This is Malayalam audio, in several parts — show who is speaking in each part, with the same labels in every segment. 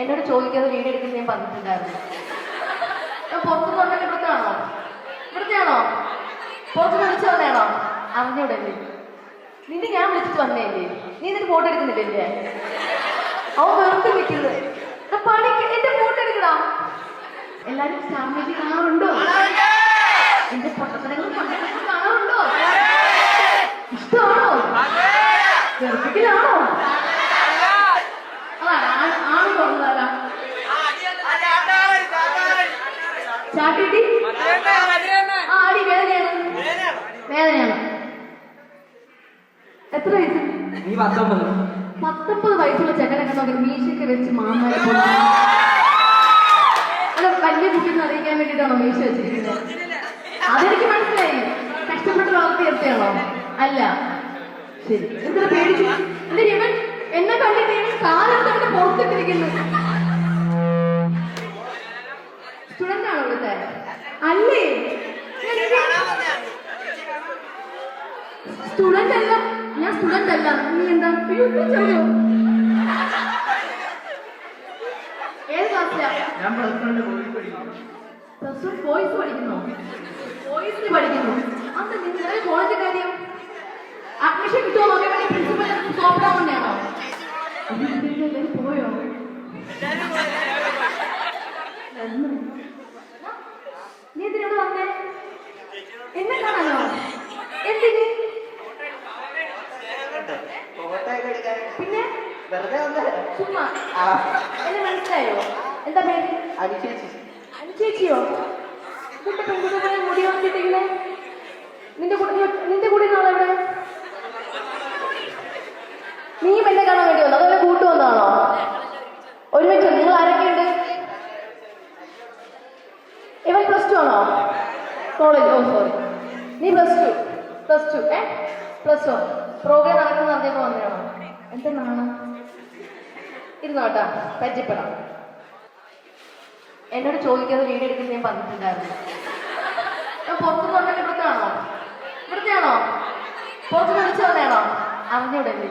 Speaker 1: എന്നോട് ചോദിക്കാതെ വീഡിയോ എടുക്കുന്ന ഞാൻ പറഞ്ഞിട്ടുണ്ടായിരുന്നു. പുറത്തുനിന്ന് വന്നിട്ട് ഇവിടുത്താണോ? ഇവിടുത്തെയാണോ പുറത്തുനിന്ന് വിളിച്ചു വന്നേണോ അറിഞ്ഞൂടല്ലേ നിന്നെ ഞാൻ വിളിച്ചിട്ട് വന്നേല്ലേ നീ എന്നിട്ട് ഫോട്ടോ എടുക്കുന്നില്ലേ അവൻ വെറുതെ നിൽക്കുന്നത്. പണിക്ക് എന്റെ ഫോട്ടോ എടുക്കടാ. എല്ലാരും കാണാറുണ്ടോ? എന്റെ പൊട്ടത്തരങ്ങൾ ചാട്ടിട്ടി ആടി വേദനയാണ്. വേദനയാണ്? എത്ര വയസ്സ്?
Speaker 2: നീ പത്തൊമ്പത്.
Speaker 1: പത്തൊമ്പത് വയസ്സുള്ള ചെക്കനൊക്കെ നോക്കി മീശയ്ക്ക് വെച്ച് മാമാരെ വലിയ കുട്ടിന്ന് അറിയിക്കാൻ വേണ്ടിയിട്ടാണോ മീശ വെച്ചിരിക്കുന്നത്? അതെനിക്ക് മനസ്സിലായി. കഷ്ടപ്പെട്ട് വളർത്തിയെടുത്തയാണോ അല്ല. ശരി. എന്തിനാ പേടിച്ചു? എന്റെ ഇവൻ എന്നെ കണ്ടിട്ട് ഇവൻ കാലെടുത്തവന്റെ പുറത്തിട്ടിരിക്കുന്നു? സ്റ്റുഡന്റ് അല്ല. ഞാൻ സ്റ്റുഡന്റ് അല്ല. നീ എന്താ? ചെറുതോ? ഏത് ക്ലാസ്സിലാ
Speaker 2: ഞാൻ പ്ലസ് വൺ പോയി പഠിക്കുന്നു.
Speaker 1: ബോയ്സ് പഠിക്കുന്നോ. അത് നിങ്ങളുടെ കോളേജ് കാര്യം? അഡ്മിഷൻ കിട്ടുമോ വേണ്ടി പ്രിൻസിപ്പൽ കൊണ്ടാണോ എല്ലാവരും പോയോ. നീ എന്തിനോട് വന്നേ? എന്നെ കാണാനോ എന്തിന്
Speaker 2: ഫോട്ടോ ഒക്കെ എടുക്കാൻ
Speaker 1: പിന്നെ
Speaker 2: വെറുതെ
Speaker 1: ചുമ്മാ.
Speaker 2: ആ.
Speaker 1: എന്നെ മനസ്സിലായോ? എന്താ പേര്?
Speaker 2: അനുശേഷി
Speaker 1: അനുചേച്ചിയോ നിന്റെ പെൺകുട്ടികളെ മുടി വന്നിട്ടിങ്ങനെ നിന്റെ കൂടെ നീ- നിന്റെ കൂടെ നാളെ എവിടെ നീ പെണ്ണെ കാണാൻ വേണ്ടി വന്നു? അതല്ല കൂട്ടു വന്നാണോ ഒരുമിച്ച് നിങ്ങൾ ആരൊക്കെയുണ്ട് ഇവൻ പ്ലസ് ടു ആണോ? കോളേജ് ഓ സോറി നീ പ്ലസ് ടു പ്ലസ് ടു ഏ? പ്ലസ് വൺ പ്രോഗ്രാം നടക്കുന്ന അറിഞ്ഞപ്പോൾ വന്നതാണോ? എന്തെന്നാണ്? ഇരുന്നോട്ടാ പരിചയപ്പെടാം. എന്നോട് ചോദിക്കാതെ വീഡിയോ എടുക്കുന്ന ഞാൻ പറഞ്ഞിട്ടുണ്ടായിരുന്നു. ഞാൻ പുറത്തുനിന്ന് വന്നിട്ട് ഇവിടുത്താണോ ഇവിടുത്തെയാണോ പുറത്തുനിന്ന് വിളിച്ചു വന്നേണോ അറിഞ്ഞൂടല്ലേ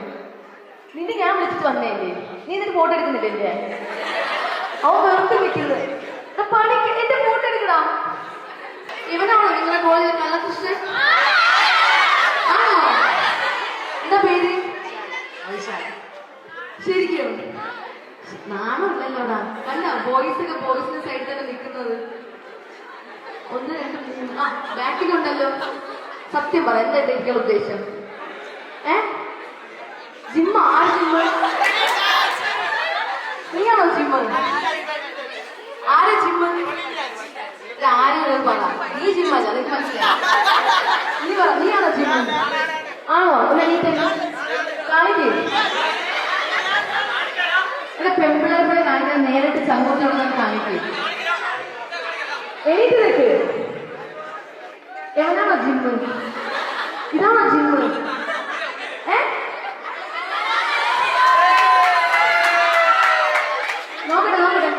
Speaker 1: നിന്നെ ഞാൻ വിളിച്ചിട്ട് വന്നേല്ലേ നീ എന്നിട്ട് ഫോട്ടോ എടുക്കുന്നില്ലേ അവൻ വെറുതെ വിളിക്കുന്നത് പണിക്ക് എന്റെ ഫോട്ടോ എടുക്കടാ. ഇവനാണോ നിങ്ങളെ കോളേജിൽ കള്ളകൃഷ്ണൻ ആണോ എന്താ പേര് ശരിക്കും നാണമില്ലല്ലോടാ അല്ല ബോയ്സ് ഒക്കെ ബോയ്സിന്റെ സൈഡിൽ തന്നെ നിൽക്കുന്നത് ഒന്ന് രണ്ട് മൂന്ന്. ആ ബാക്കിലുണ്ടല്ലോ സത്യം പറ എന്താ ഇതൊക്കെ ഉദ്ദേശം? ഏ? ജിമ്മ ആര് ജിമ്മ് നീയാണോ ജിമ്മ് ആരെ ജിമ്മ് ആരും പറ. നീ ജിമ്മല്ല നിനക്ക് മനസ്സിലായി നീ പറ നീയാണോ ജിമ്മ് ആണോ ഒന്ന് എണീറ്റേ കാണിക്കേ ഇവിടെ കാണിക്കാൻ നേരിട്ട് ചങ്ങോട്ടുള്ള കാണിക്കും? എനിക്ക് നിൽക്ക്. എവനാണോ ജിമ്മ് ഇതാണോ ജിമ്മ് ഏ? നോക്കട്ടെ നോക്കട്ടെ.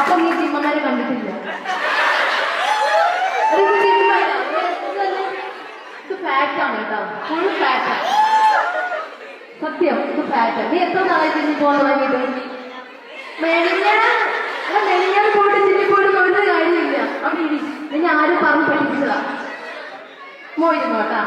Speaker 1: അപ്പൊ നീ ജിമ്മന്മാരെ കണ്ടിട്ടില്ല ഒരു ഇത് ജിമ്മല്ല. ഇതല്ലേ? ഇത് ഫാറ്റ് ആണ് കേട്ടോ. ഫുൾ ഫാറ്റ് സത്യം ഇത് ഫാറ്റ് നീ എത്ര നാളായി ജിമ്മി പോകാൻ തുടങ്ങിയിട്ട് മെലിഞ്ഞാൽ മെലിഞ്ഞാൽ പോയിട്ട് ജിമ്മി പോയിട്ട് തൊഴുന്ന കാര്യമില്ല. അവിടെ നിന്നെ ആരും പറഞ്ഞ് പഠിപ്പിച്ചതാ. മോയിരുന്നു കേട്ടാ?